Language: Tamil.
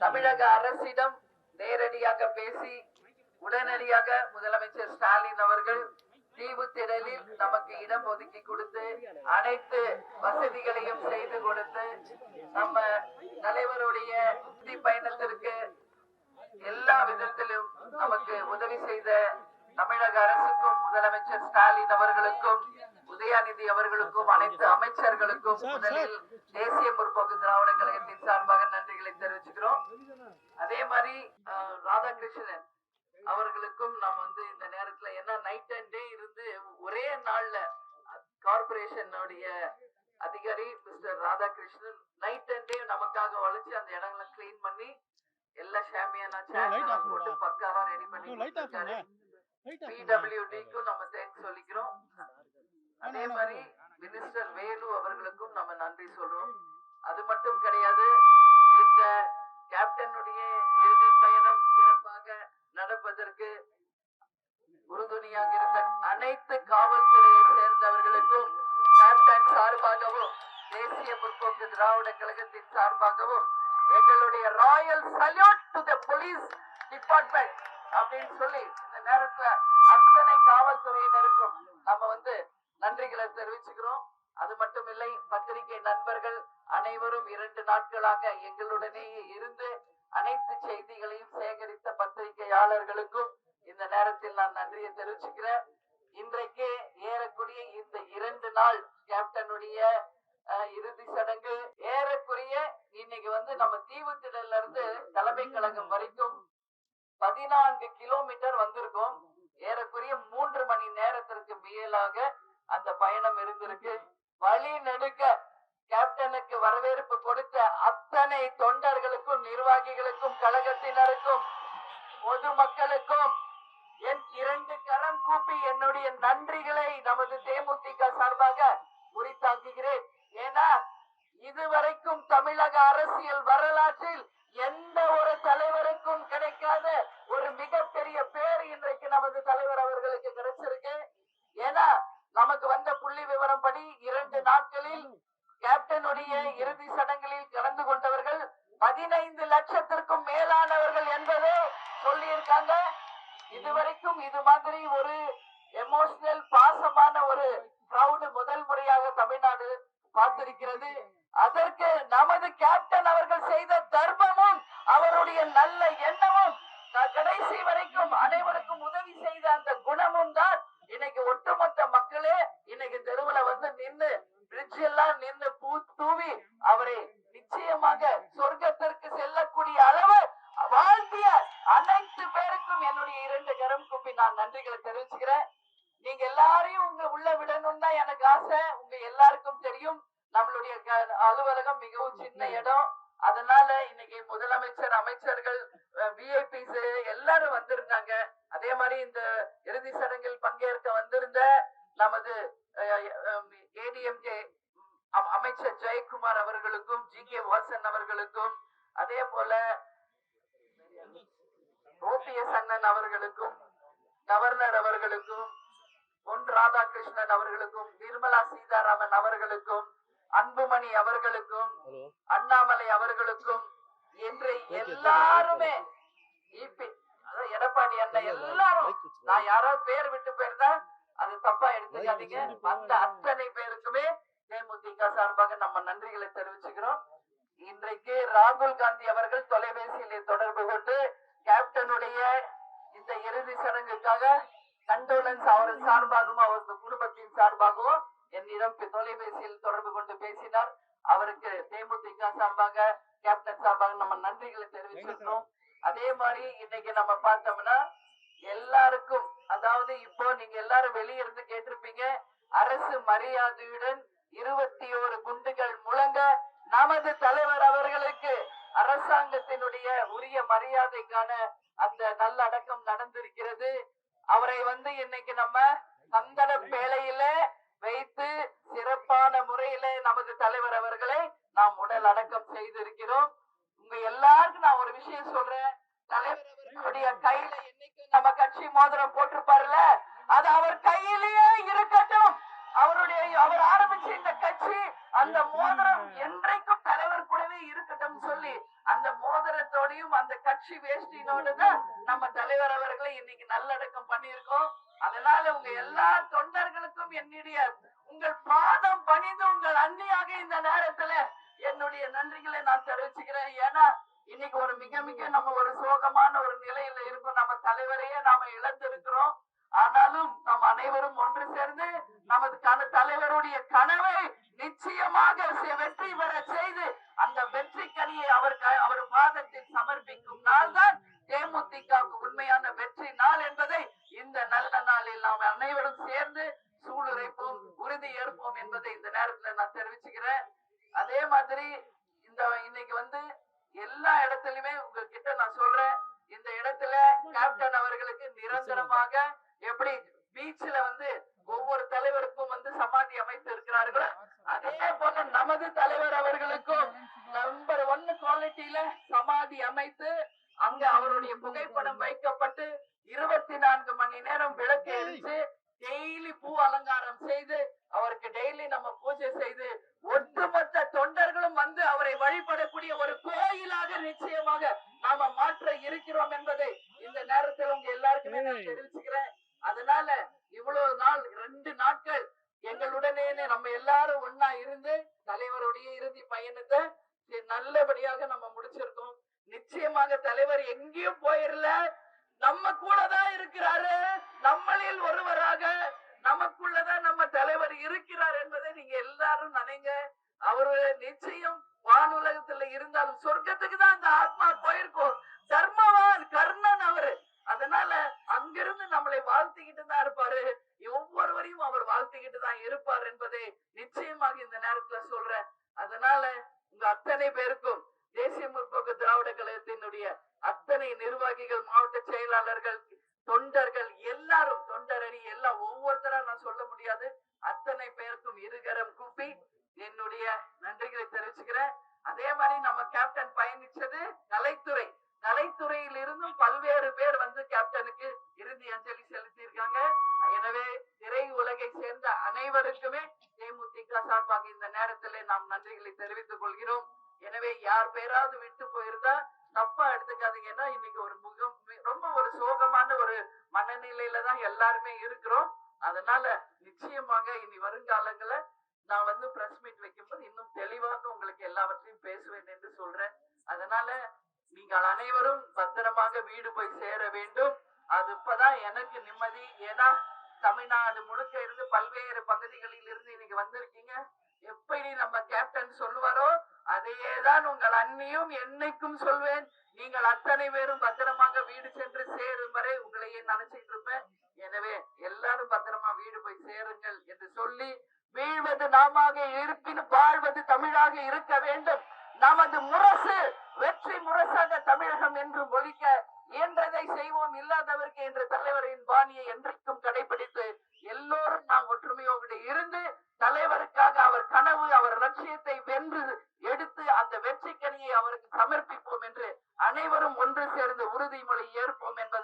தமிழக அரசிடம் நேரடியாக பேசி உடனடியாக முதலமைச்சர் ஸ்டாலின் அவர்கள் தீவு திடலில் நமக்கு இடம் ஒதுக்கி கொடுத்து அனைத்து வசதிகளையும் செய்து கொடுத்து நம்ம தலைவருடைய பயணத்திற்கு எல்லா விதத்திலும் நமக்கு உதவி செய்த தமிழக அரசுக்கும் முதலமைச்சர் ஸ்டாலின் அவர்களுக்கும் உதயாநிதி அவர்களுக்கும் அனைத்து அமைச்சர்களுக்கும் முதலில் தேசிய முற்போக்கு திராவிட கழகத்தின் சார்பாக மாதிரி ராதாகிருஷ்ணன் அவர்களுக்கும் நம்ம வந்து இந்த நேரத்துல ஏன்னா நைட் அண்ட் டே இருந்து ஒரே நாள்ல கார்பரேஷனுடைய அதிகாரி mister Radhakrishnan night and day நமக்காக உழைச்சு அந்த இடங்களை கிளீன் பண்ணி எல்லா ஷாமியானா சேர் போட்டு. பக்காவா ரெடி பண்ணி ஆஃப் பிடபிள்யூடிக்கும் நம்ம தேங்க்ஸ் சொல்லிக்கிறோம். அதே மாதிரி மினிஸ்டர் வேலு அவர்களுக்கும் நம்ம நன்றி சொல்றோம். அது மட்டும் கிடையாது இந்த கேப்டனுடைய இறுதி பயணம் சிறப்பாக நடப்பதற்கு உறுதுணையாக இருந்த அனைத்து காவல்துறையை சேர்ந்தவர்களுக்கும் கேப்டன் சார்பாகவும் தேசிய முற்போக்கு திராவிட கழகத்தின் சார்பாகவும் எங்களுடைய royal salute to the police department அப்படின்னு சொல்லி இந்த நேரத்துல அத்தனை காவல்துறையினருக்கும் நம்ம வந்து நன்றிகளை தெரிவிச்சுக்கிறோம் அது மட்டும் இல்லை பத்திரிகை நண்பர்கள் அனைவரும் இரண்டு நாட்களாக எங்களுடனேயே இருந்து அனைத்து செய்திகளையும் சேகரித்த பத்திரிகையாளர்களுக்கும் இந்த நேரத்தில் நான் நன்றியை தெரிவிச்சுக்கிறேன். இன்றைக்கு ஏறக்குரிய இந்த இரண்டு நாள் கேப்டனுடைய அஹ், இறுதி சடங்கு. ஏறக்குறைய இன்னைக்கு வந்து நம்ம தீவுத்திடல்ல இருந்து தலைமை கழகம் வரைக்கும் பதினான்கு கிலோமீட்டர் வந்திருக்கும். ஏறக்குறைய மூன்று மணி நேரத்திற்கு மேலாக அந்த பயணம் இருந்திருக்கு. வழி நெடுக்க கேப்டனுக்கு வரவேற்பு கொடுத்த அத்தனை தொண்டர்களுக்கும் நிர்வாகிகளுக்கும் கழகத்தினருக்கும் பொதுமக்களுக்கும் என் இரண்டு கரம் கூப்பி என்னுடைய நன்றிகளை நமது தேமுதிக சார்பாக உரித்தாக்குகிறேன். ஏன்னா இதுவரைக்கும் தமிழக அரசியல் வரலாற்றில் எந்த ஒரு தலைவருக்கும் கிடைக்காத ஒரு மிகப்பெரிய பேர் இன்றைக்கு நமது தலைவர் அவர்களுக்கு கிடைச்சிருக்கு ஏன்னா நமக்கு வந்த புள்ளி விவரம் இரண்டு நாட்களில் கேப்டனுடைய இறுதி சடங்குகளில் கலந்து கொண்டவர்கள் பதினைந்து லட்சத்திற்கும் மேலானவர்கள் என்பதை சொல்லியிருக்காங்க. இதுவரைக்கும் இது மாதிரி ஒரு எமோஷனல் பாசமான ஒரு கிரௌடு முதல் முறையாக தமிழ்நாடு பார்த்திருக்கிறது. அதற்கு நமது கேப்டன் அவர்கள் செய்த தர்மமும் அவருடைய நல்ல எண்ணம் வாழ்த்திய அனைத்து பேருக்கும் என்னுடைய இரண்டு கரம் கூப்பி நான் நன்றிகளை தெரிவிச்சுக்கிறேன். நீங்க எல்லாரையும் உங்க உள்ள விடணும்னு தான் எனக்கு ஆசை. உங்க எல்லாருக்கும் தெரியும். நம்மளுடைய அலுவலகம் மிகவும் சின்ன இடம். அதனால இன்னைக்கு முதலமைச்சர் அமைச்சர்கள் விஐபிஸ் எல்லாரும் வந்திருந்தாங்க. அதே மாதிரி இந்த இறுதி சடங்கில் பங்கேற்க வந்திருந்த நமது ஏடிஎம்கே அமைச்சர் ஜெயக்குமார் அவர்களுக்கும் ஜி கே வாசன் அவர்களுக்கும் அதே போல அண்ணன் அவர்களுக்கும் கவர்னர் அவர்களுக்கும் பொன் ராதாகிருஷ்ணன் அவர்களுக்கும் நிர்மலா சீதாராமன் அவர்களுக்கும் அன்புமணி அவர்களுக்கும் அண்ணாமலை அவர்களுக்கும் என்று எல்லாருமே எடப்பாடி அண்ணன் எல்லாரும். நான் யாராவது பேர் விட்டு போயிருந்தா அது தப்பா எடுத்துக்காதீங்க. வந்த அத்தனை பேருக்குமே தேமுதிக சார்பாக நம்ம நன்றிகளை தெரிவிச்சுக்கிறோம். இன்றைக்கு ராகுல் காந்தி அவர்கள் தொலைபேசியிலே தொடர்பு கொண்டு கேப்டனுடைய இந்த இறுதி சடங்குக்காக கண்டோலன்ஸ் அவரது சார்பாகவும் அவரது குடும்பத்தின் சார்பாகவும் என்னிடம் தொலைபேசியில் தொடர்பு கொண்டு பேசினார். அவருக்கு தேமுதிக சார்பாக கேப்டன் சார்பாக நம்ம நன்றிகளை தெரிவிச்சிருக்கோம் அதே மாதிரி இன்னைக்கு நம்ம பார்த்தோம்னா எல்லாருக்கும் அதாவது இப்போ நீங்க எல்லாரும் வெளியிருந்து கேட்டிருப்பீங்க அரசு மரியாதையுடன் இருபத்தி ஓரு குண்டுகள் முழங்க நமது தலைவர் அவர்களுக்கு அரசாங்கத்தினுடைய உரிய மரியாதைக்கான அந்த நல்லடக்கம் நடந்திருக்கிறது. அவரை வந்து இன்னைக்கு நம்ம சந்தன பேழையில வைத்து சிறப்பான முறையில நமது தலைவர் அவர்களை நாம் உடல் அடக்கம் செய்திருக்கிறோம். உங்க எல்லாருக்கும் நான் ஒரு விஷயம் சொல்றேன். தலைவர் அவர்களுடைய கையில என்னைக்கு நம்ம கட்சி மோதிரம் போட்டிருப்பாருல அது அவர் கையிலேயே இருக்கட்டும். அவருடைய அவர் ஆரம்பிச்ச இந்த கட்சி அந்த மோதிரம் என்றைக்கும் தலைவர் சொல்லி அந்த மோதிரத்தோடையும் அந்த கட்சி வேஷ்டியினோட தான் நம்ம தலைவர் அவர்களை இன்னைக்கு நல்லடக்கம் பண்ணியிருக்கோம். அதனால உங்க எல்லா தொண்டர்களுக்கும் என்னுடைய உங்கள் பாதம் பணிந்து உங்கள் அன்னியாக இந்த நேரத்துல என்னுடைய நன்றிகளை நான் தெரிவிச்சுக்கிறேன். ஏன்னா இன்னைக்கு ஒரு மிக மிக நம்ம ஒரு சோகமான ஒரு நிலையில இருக்கும். நம்ம தலைவரையே நாம இழந்திருக்கிறோம். ஆனாலும் நம் அனைவரும் ஒன்று சேர்ந்து நமது தலைவருடைய கனவை நிச்சயமாக வெற்றி பெற செய்து அந்த வெற்றிக்கனியை அவர் அவர் பாதத்தில் சமர்ப்பிக்கும் நாள் தான் தேமுதிகவுக்கு உண்மையான வெற்றி நாள் என்பதை இந்த நல்ல நாளில் நாம் அனைவரும் சேர்ந்து சூளுரைப்போம் உறுதி ஏற்போம் என்பதை இந்த நேரத்துல நான் தெரிவிச்சுக்கிறேன். அதே மாதிரி இந்த இன்னைக்கு வந்து எல்லா இடத்துலயுமே உங்ககிட்ட நான் சொல்றேன். இந்த இடத்துல கேப்டன் அவர்களுக்கு நிரந்தரமாக எப்படி பீச்ல வந்து ஒவ்வொரு தலைவருக்கும் வந்து சமாதி அமைத்து இருக்கிறார்களோ அதே போல நமது தலைவர் அவர்களுக்கும் ஒன்னு குவாலிட்டியில சமாதி அமைத்து அங்க அவருடைய புகைப்படம் வைக்கப்பட்டு இருபத்தி நான்கு மணி நேரம் விளக்கு எரிச்சு டெய்லி பூ அலங்காரம் செய்து அவருக்கு டெய்லி நம்ம பூஜை செய்து ஒட்டுமொத்த தொண்டர்களும் வந்து அவரை வழிபடக்கூடிய ஒரு கோயிலாக நிச்சயமாக நாம மாற்ற இருக்கிறோம் என்பதை இந்த நேரத்தில் உங்க எல்லாருக்குமே நான் தெரிவிச்சுக்கிறேன். அதனால இவ்வளவு நாள் ரெண்டு நாட்கள் எங்களுடனே நம்ம எல்லாரும் ஒன்னா இருந்து தலைவருடைய இறுதி பயணத்தை நல்லபடியாக நம்ம முடிச்சிருக்கோம். நிச்சயமாக தலைவர் எங்கேயும் போயிடல நம்ம கூட தான் இருக்கிறாரு நம்மளில் ஒருவராக நமக்குள்ளதான் நம்ம தலைவர் இருக்கிறார் என்பதை நீங்க எல்லாரும் நினைங்க அவரு நிச்சயம் வானுலகத்துல இருந்தாலும் சொர்க்கத்துக்கு தான் அந்த ஆத்மா போயிருக்கும் தர்மவான் கர்ணன் அவரு அதனால அங்கிருந்து நம்மளை வாழ்த்திக்கிட்டு தான் இருப்பாரு ஒவ்வொருவரையும் அவர் வாழ்த்திக்கிட்டு தான் இருப்பார் என்பதை நிச்சயமாக இந்த நேரத்துல சொல்றேன் அதனால உங்க அத்தனை பேருக்கும் தேசிய முற்போக்கு திராவிட கழகத்தினுடைய அத்தனை நிர்வாகிகள் மாவட்ட செயலாளர்கள் தொண்டர்கள் எல்லாரும் தொண்டரணி எல்லாம் ஒவ்வொருத்தரா நான் சொல்ல முடியாது. அத்தனை பேருக்கும் இருகரம் கூப்பி என்னுடைய நன்றிகளை தெரிவிச்சுக்கிறேன். அதே மாதிரி நம்ம கேப்டன் பயணிச்சது கலைத்துறை. கலைத்துறையில் இருந்தும் பல்வேறு பேர் வந்து கேப்டனுக்கு இறுதி அஞ்சலி செலுத்தி இருக்காங்க எனவே திரை உலகை சேர்ந்த அனைவருக்குமே தேமுதிக சார்பாக இந்த நேரத்திலே நாம் நன்றிகளை தெரிவித்துக் கொள்கிறோம். எனவே யார் பேராவது விட்டு போயிருந்தா தப்பா எடுத்துக்காதீங்கன்னா இன்னைக்கு ஒரு முகம் ரொம்ப ஒரு சோகமான ஒரு மனநிலையில தான் எல்லாருமே இருக்கிறோம். அதனால நிச்சயமாக இனி வருங்காலங்கள நான் வந்து பிரஸ் மீட் வைக்கும்போது இன்னும் தெளிவாக உங்களுக்கு எல்லாவற்றையும் பேசுவேன் என்று சொல்றேன். அதனால நீங்கள் அனைவரும் பத்திரமாக வீடு போய் சேர வேண்டும். அது இப்பதான் எனக்கு நிம்மதி. ஏன்னா தமிழ்நாடு முழுக்க இருந்து பல்வேறு பகுதிகளில் இருந்து இன்னைக்கு வந்திருக்கீங்க. எப்படி நம்ம கேப்டன் சொல்லுவாரோ அதையே தான் உங்கள் அன்னையும் என்னைக்கும் சொல்வேன். நீங்கள் அத்தனை பேரும் பத்திரமாக வீடு சென்று சேரும் வரை உங்களையே நினைச்சிட்டு இருப்பேன். எனவே எல்லாரும் பத்திரமா வீடு போய் சேருங்கள் என்று சொல்லி வீழ்வது நாம இருப்பினும் வாழ்வது தமிழாக இருக்க வேண்டும். நமது முரசு வெற்றி முரசாக தமிழகம் என்று ஒழிக்க இயன்றதை செய்வோம் இல்லாதவருக்கு என்ற தலைவரின் பாணியை என்றைக்கும் கடைபிடித்து எல்லோரும் நாம் ஒற்றுமையோடு இருந்து தலைவருக்காக அவர் கனவு அவர் லட்சியத்தை வென்று எடுத்து அந்த வெற்றி கனியை அவருக்கு சமர்ப்பிப்போம் என்று அனைவரும் ஒன்று சேர்ந்து உறுதிமொழி ஏற்போம் என்பது